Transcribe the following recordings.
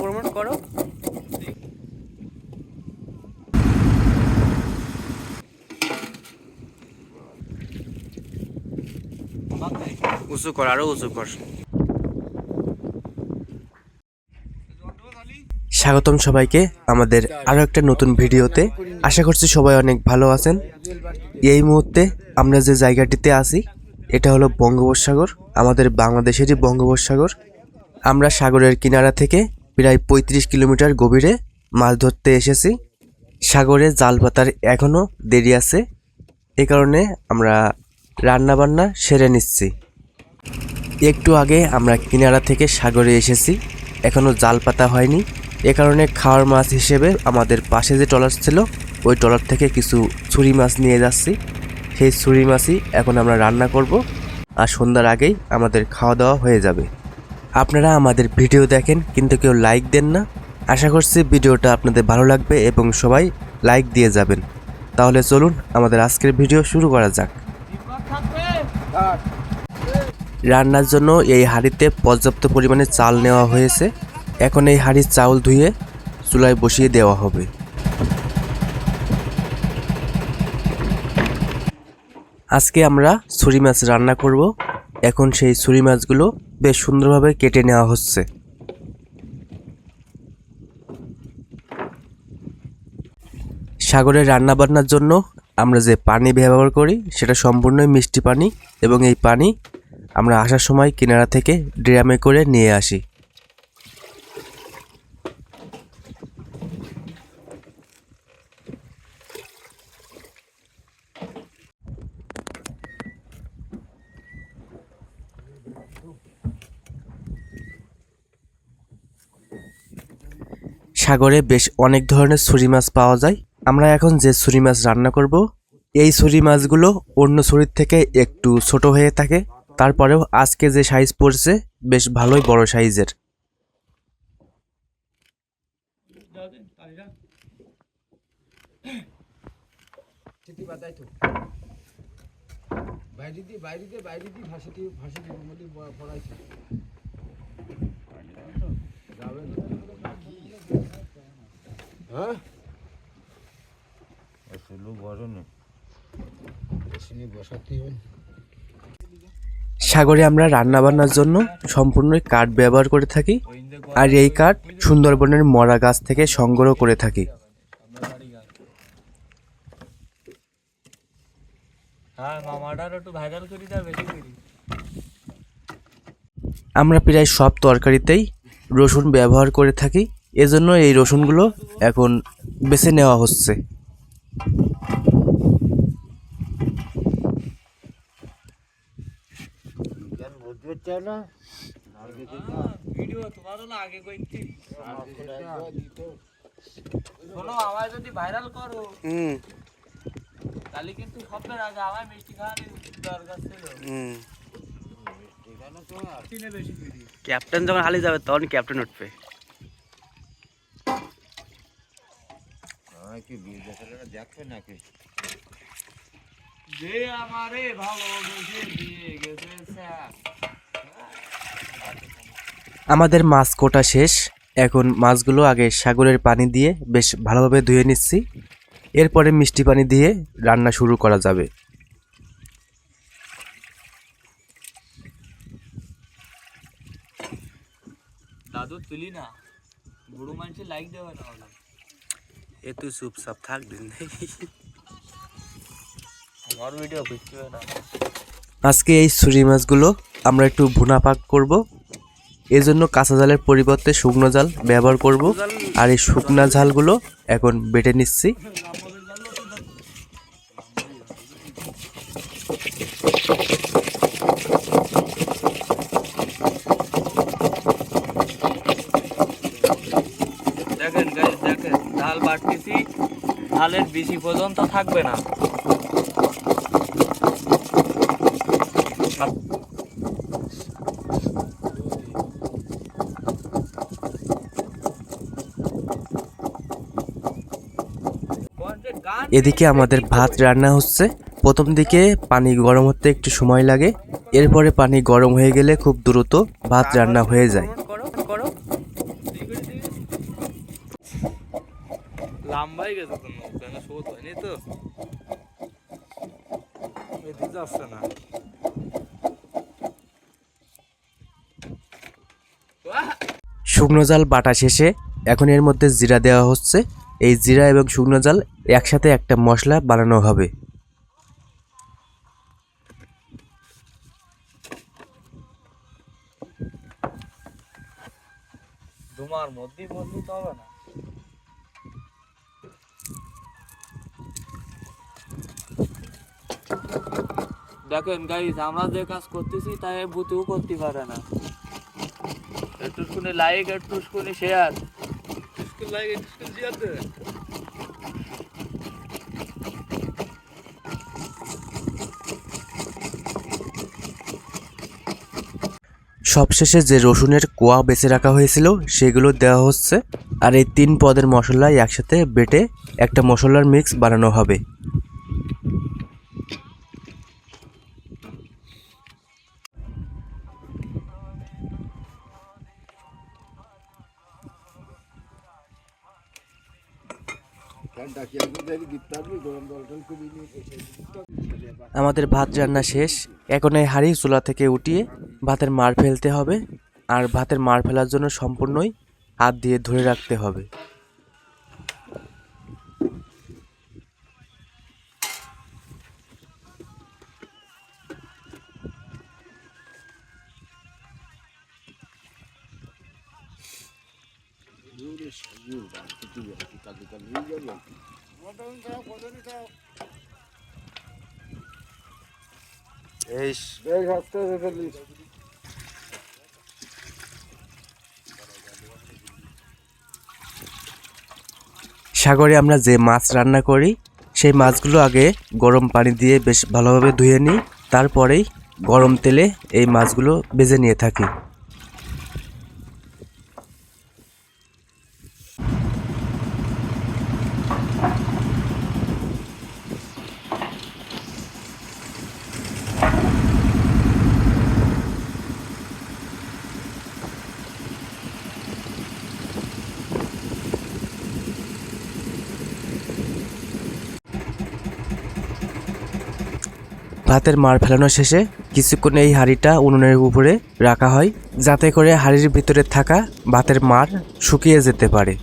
Promote করো। উঁচু কর আরও উঁচু কর। স্বাগতম সবাইকে আমাদের আরও একটা নতুন ভিডিওতে। আশা করছি সবাই অনেক ভালো আছেন। এই মুহূর্তে আমরা যে জায়গাটিতে আছি এটা হলো বঙ্গোপসাগর আমাদের বাংলাদেশেরই বঙ্গোপসাগর। আমরা সাগরের কিনারা থেকে প্রায় পঁয়ত্রিশ কিলোমিটার গভীরে মাছ ধরতে এসেছি। সাগরে জাল পাতার এখনও দেরি আছে। এ কারণে আমরা রান্নাবান্না সেরে নিচ্ছি। একটু আগে আমরা কিনারা থেকে সাগরে এসেছি। এখনও জাল পাতা হয়নি। এ কারণে খাওয়ার মাছ হিসেবে আমাদের পাশে যে ট্রলার ছিল, ওই ট্রলার থেকে কিছু ছুরি মাছ নিয়ে যাচ্ছি। সেই ছুরি মাছই এখন আমরা রান্না করব। আর সন্ধ্যার আগেই আমাদের খাওয়া দাওয়া হয়ে যাবে। আপনারা আমাদের ভিডিও দেখেন, কিন্তু কেউ লাইক দেন না। আশা করছি ভিডিওটা আপনাদের ভালো লাগবে এবং সবাই লাইক দিয়ে যাবেন। তাহলে চলুন আমাদের আজকের ভিডিও শুরু করা যাক। রান্নার জন্য এই হাঁড়িতে পর্যাপ্ত পরিমাণে চাল নেওয়া হয়েছে। এখন এই হাঁড়ির চাউল ধুয়ে চুলায় বসিয়ে দেওয়া হবে। আজকে আমরা ছুরি মাছ রান্না করব। এখন সেই ছুরি মাছগুলো বেশ সুন্দরভাবে কেটে নেওয়া হচ্ছে। সাগরে রান্নাবান্নার জন্য আমরা যে পানি ব্যবহার করি, সেটা সম্পূর্ণই মিষ্টি পানি এবং এই পানি আমরা আসার সময় কিনারা থেকে ড্রামে করে নিয়ে আসি। সাগরে বেশ অনেক ধরনের ছুরি মাছ পাওয়া যায়। আমরা এখন যে ছুরি মাছ রান্না করব, এই ছুরি মাছগুলো অন্য ছুরির থেকে একটু ছোট হয়ে থাকে। তারপরেও আজকে যে সাইজ পড়ছে, বেশ ভালোই বড় সাইজের বাইরে দিয়ে বাইরে দিয়ে বাইরে দিয়ে ভাসে দিয়ে মোটামুটি পড়াইছে যাবে হ্যাঁ? সাগরে আমরা রান্না বান্নার জন্য সম্পূর্ণই কাঠ ব্যবহার করে থাকি আর এই কাঠ সুন্দরবনের মরা গাছ থেকে সংগ্রহ করে থাকি। হ্যাঁ আমরা প্রায় সব তরকারিতেই রসুন ব্যবহার করে থাকি। এজন্য এই রসুনগুলো এখন বেছে নেওয়া হচ্ছে। হলো যদি ভাইরাল করো হুম। কিন্তু সবের আগে আমায় মিষ্টি খাওয়ানোর দরকার ছিল কিনে ক্যাপ্টেন যখন হারিয়ে যাবে তখন ক্যাপ্টেন উঠবে। কি বিয়ে দেখালে দেখবে নাকি? যে আমারে ভালোবেসে দিয়ে গেছে স্যার। আমাদের মাছ কোটা শেষ। এখন মাছগুলো আগে সাগরের পানি দিয়ে বেশ ভালোভাবে ধুয়ে নিচ্ছি। এরপরে মিষ্টি পানি দিয়ে রান্না শুরু করা যাবে। দাদু তুলি না। বুড়ো মানুষের লাইক দেবে না এ তুই চুপচাপ থাক দিন আমার ভিডিও বুঝতে না। আজকে এই ছুরি মাছগুলো আমরা একটু ভুনা পাক করব। জন্য কাঁচা জালের পরিবর্তে শুকনো জাল ব্যবহার করব। আর এই শুকনা ঝালগুলো এখন বেটে নিচ্ছি দেখেন গাইস দেখেন ঢাল বাড়তেছি বেশি পর্যন্ত থাকবে না। এদিকে আমাদের ভাত রান্না হচ্ছে। প্রথম দিকে পানি গরম হতে একটু সময় লাগে। এরপরে পানি গরম হয়ে গেলে খুব দ্রুত ভাত রান্না হয়ে যায় করো করো লাম্বাই গেছে তো নৌকা না শোধ হয়নি তো এদিকে যাচ্ছে না শুকনো জাল বাটা শেষে এখন এর মধ্যে জিরা দেওয়া হচ্ছে। এই জিরা এবং শুকনো জাল একসাথে একটা মশলা বানানো হবে। তো হবে না। দেখেন গাইস আমরা যে কাজ করতেছি তাই বুতেও করতে পারে না। একটু শুনে লাইক একটু শুনে শেয়ার লাইক সবশেষে যে রসুনের কোয়া বেছে রাখা হয়েছিল সেগুলো দেওয়া হচ্ছে আর এই তিন পদের মশলা একসাথে বেটে একটা মশলার মিক্স বানানো হবে। আমাদের ভাত রান্না শেষ। এখন এই হাঁড়ি চুলা থেকে উঠিয়ে ভাতের মার ফেলতে হবে। আর ভাতের মার ফেলার জন্য সম্পূর্ণই হাত দিয়ে ধরে রাখতে হবে। এই দেখ আস্তে আস্তে ফেলিস সাগরে আমরা যে মাছ রান্না করি, সেই মাছগুলো আগে গরম পানি দিয়ে বেশ ভালোভাবে ধুয়ে নিই, তারপরেই গরম তেলে এই মাছগুলো বেজে নিয়ে থাকি। ভাতের মার ফেলানো শেষে কিছুক্ষণ এই হাঁড়িটা উনুনের উপরে রাখা হয়, যাতে করে হাঁড়ির ভিতরে থাকা ভাতের মার শুকিয়ে যেতে পারে।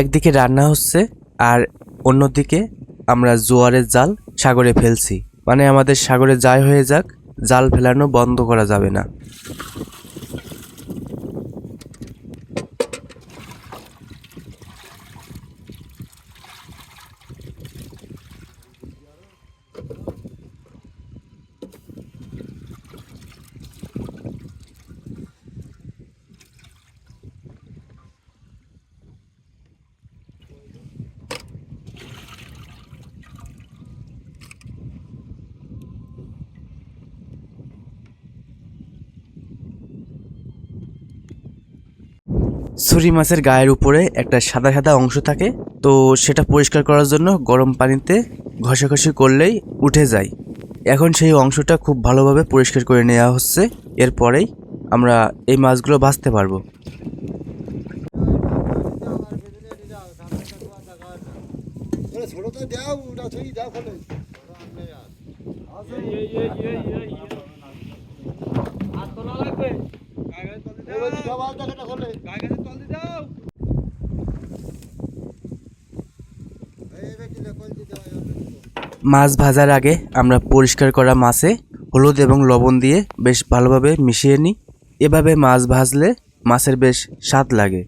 একদিকে রান্না হচ্ছে আর অন্যদিকে আমরা জোয়ারের জাল সাগরে ফেলছি। মানে আমাদের সাগরে যাই হয়ে যাক, জাল ফেলানো বন্ধ করা যাবে না। ছুরি মাছের গায়ের উপরে একটা সাদা সাদা অংশ থাকে তো সেটা পরিষ্কার করার জন্য গরম পানিতে ঘষাঘষি করলেই উঠে যায় এখন সেই অংশটা খুব ভালোভাবে পরিষ্কার করে নেওয়া হচ্ছে এরপরেই আমরা এই মাছগুলো ভাজতে পারব লাগবে মাছ ভাজার আগে আমরা পরিষ্কার করা মাছে হলুদ এবং লবণ দিয়ে বেশ ভালোভাবে মিশিয়ে নিই। এভাবে মাছ ভাজলে মাছের বেশ স্বাদ লাগে।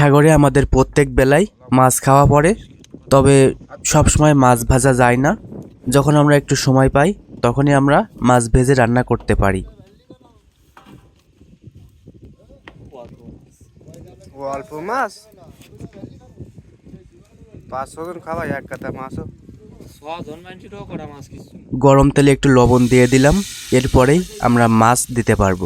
সাগরে আমাদের প্রত্যেক বেলায় মাছ খাওয়া পড়ে তবে সব সময় মাছ ভাজা যায় না। যখন আমরা একটু সময় পাই তখনই আমরা মাছ ভেজে রান্না করতে পারি। অল্প মাছ? পাঁচ ছজন খাওয়াই এক কাতা মাছও। ছজন মানুষেরও মাছ গরম তেলে একটু লবণ দিয়ে দিলাম এরপরেই আমরা মাছ দিতে পারব।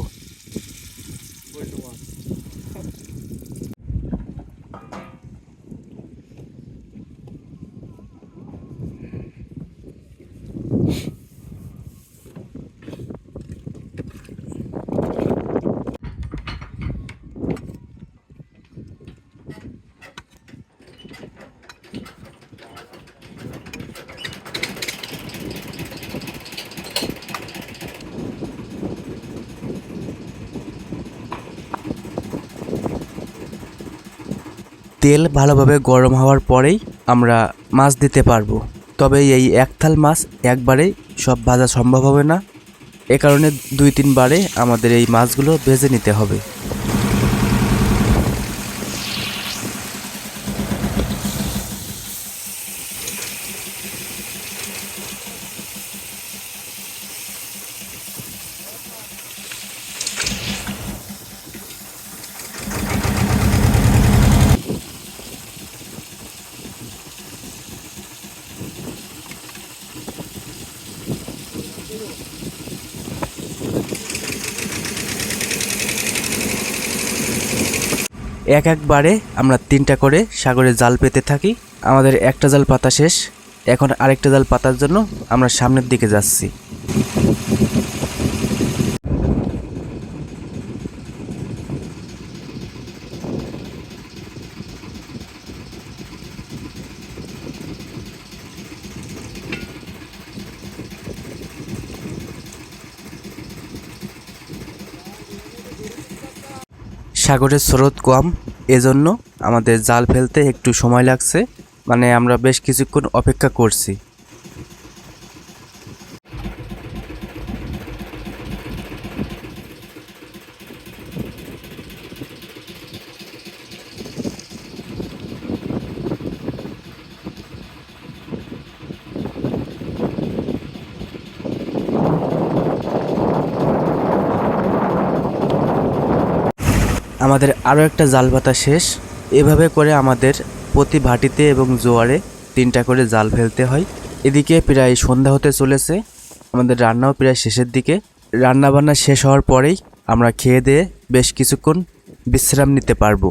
তেল ভালোভাবে গরম হওয়ার পরেই আমরা মাছ দিতে পারব। তবে এই এক থাল মাছ একবারেই সব ভাজা সম্ভব হবে না। এ কারণে দুই তিনবারে আমাদের এই মাছগুলো ভেজে নিতে হবে। এক একবারে আমরা তিনটা করে সাগরে জাল পেতে থাকি। আমাদের একটা জাল পাতা শেষ। এখন আরেকটা জাল পাতার জন্য আমরা সামনের দিকে যাচ্ছি। সাগরের স্রোত কম, এজন্য আমাদের জাল ফেলতে একটু সময় লাগছে। মানে আমরা বেশ কিছুক্ষণ অপেক্ষা করছি। আমাদের আরও একটা জাল পাতা শেষ। এভাবে করে আমাদের প্রতি ভাটিতে এবং জোয়ারে তিনটা করে জাল ফেলতে হয়। এদিকে প্রায় সন্ধ্যা হতে চলেছে। আমাদের রান্নাও প্রায় শেষের দিকে। রান্নাবান্না শেষ হওয়ার পরেই আমরা খেয়ে দিয়ে বেশ কিছুক্ষণ বিশ্রাম নিতে পারব।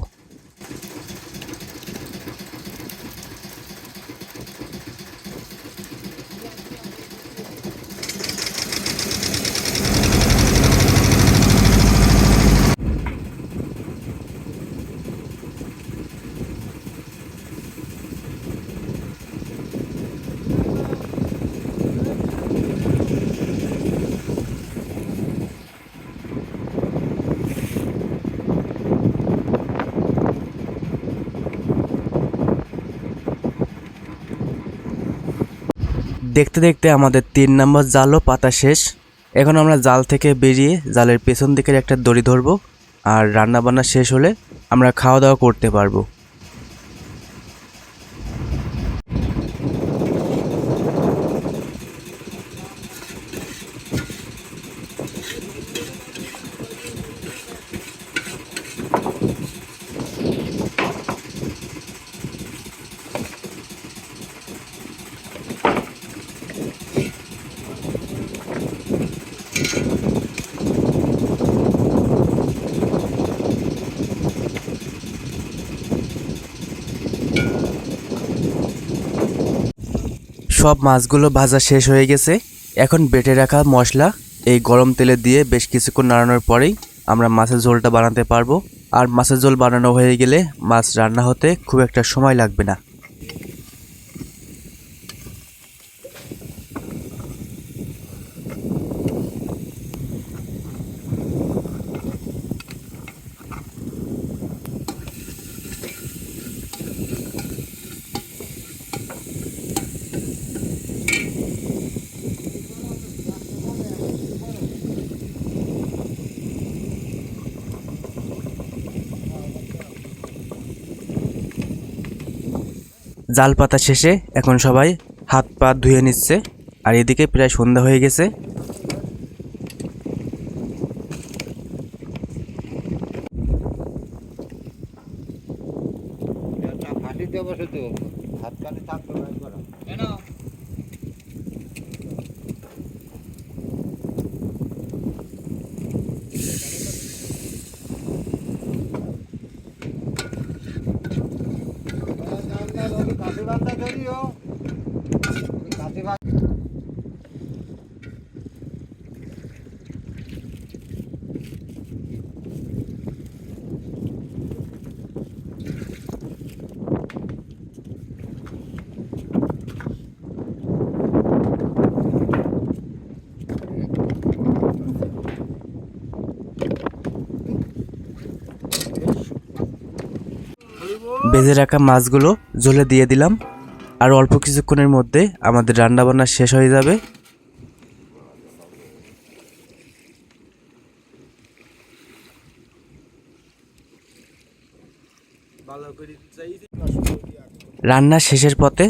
দেখতে দেখতে আমাদের তিন নম্বর জালও পাতা শেষ। এখন আমরা জাল থেকে বেরিয়ে জালের পেছন দিকের একটা দড়ি ধরবো, আর রান্নাবান্না শেষ হলে আমরা খাওয়া দাওয়া করতে পারব। সব মাছগুলো ভাজা শেষ হয়ে গেছে। এখন বেটে রাখা মশলা, এই গরম তেলে দিয়ে বেশ কিছুক্ষণ নাড়ানোর পরেই আমরা মাছের ঝোলটা বানাতে পারব। আর মাছের ঝোল বানানো হয়ে গেলে মাছ রান্না হতে খুব একটা সময় লাগবে না। জাল পাতা শেষে এখন সবাই হাত পা ধুয়ে নিচ্ছে। আর এদিকে প্রায় সন্ধ্যা হয়ে গেছে। કરી હો. বেজে রাখা মাছগুলো ঝোলে দিয়ে দিলাম। আর অল্প কিছুক্ষণের মধ্যে আমাদের রান্নাবান্না শেষ হয়ে যাবে। রান্না শেষের পথে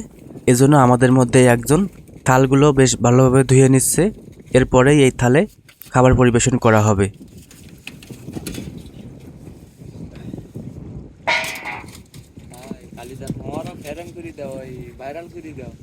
এজন্য আমাদের মধ্যে একজন থালগুলো বেশ ভালোভাবে ধুয়ে নিচ্ছে। এরপরেই এই থালে খাবার পরিবেশন করা হবে। দাও, এই ভাইরাল করে দাও।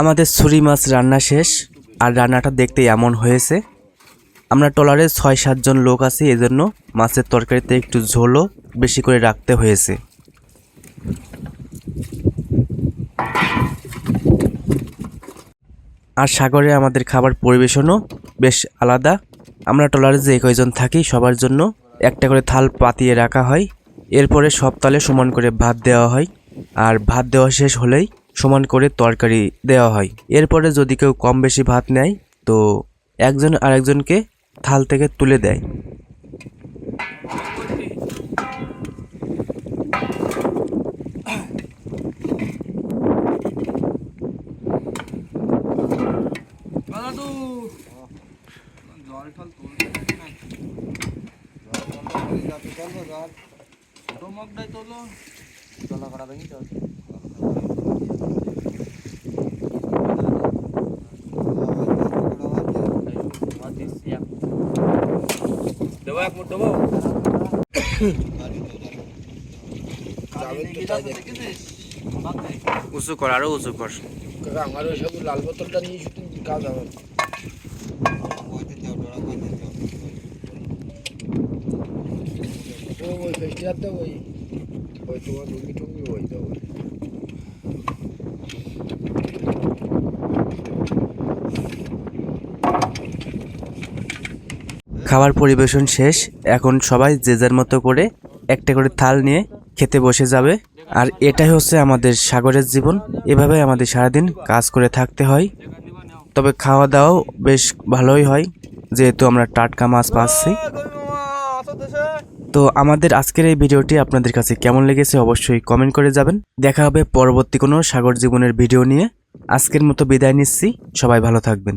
আমাদের ছুরি মাছ রান্না শেষ, আর রান্নাটা দেখতে এমন হয়েছে। আমরা ট্রলারে ছয় সাতজন লোক আছি, এজন্য মাছের তরকারিতে একটু ঝোলও বেশি করে রাখতে হয়েছে। আর সাগরে আমাদের খাবার পরিবেশনও বেশ আলাদা। আমরা ট্রলারে যে কয়জন থাকি, সবার জন্য একটা করে থাল পাতিয়ে রাখা হয়। এরপরে সব তালে সমান করে ভাত দেওয়া হয়। আর ভাত দেওয়া শেষ হলেই সমান করে তরকারি দেওয়া হয়। এরপরে যদি কেউ কম বেশি ভাত নেয়, তো একজন আরেকজনকে থাল থেকে তুলে দেয়। ছোট মগটাই তোলো চলা করা ভেঙে যাও তোমার দিচ্ছি এক দেবো এক মুঠ দেবো উঁচু কর আরও উঁচু কর। আমার ওই সব লাল বোতলটা নিয়ে শুধু কাজ হবে। ওই ফেস্টিয়ারটা ওই ওই তোমার রুগী টুঙ্গি ওই তো ওই খাবার পরিবেশন শেষ, এখন সবাই যে যার মতো করে একটা করে থাল নিয়ে খেতে বসে যাবে। আর এটাই হচ্ছে আমাদের সাগরের জীবন। এভাবে আমাদের সারাদিন কাজ করে থাকতে হয়। তবে খাওয়া দাওয়াও বেশ ভালোই হয়, যেহেতু আমরা টাটকা মাছ পাচ্ছি। তো আমাদের আজকের এই ভিডিওটি আপনাদের কাছে কেমন লেগেছে অবশ্যই কমেন্ট করে যাবেন। দেখা হবে পরবর্তী কোনো সাগর জীবনের ভিডিও নিয়ে। আজকের মতো বিদায় নিচ্ছি। সবাই ভালো থাকবেন।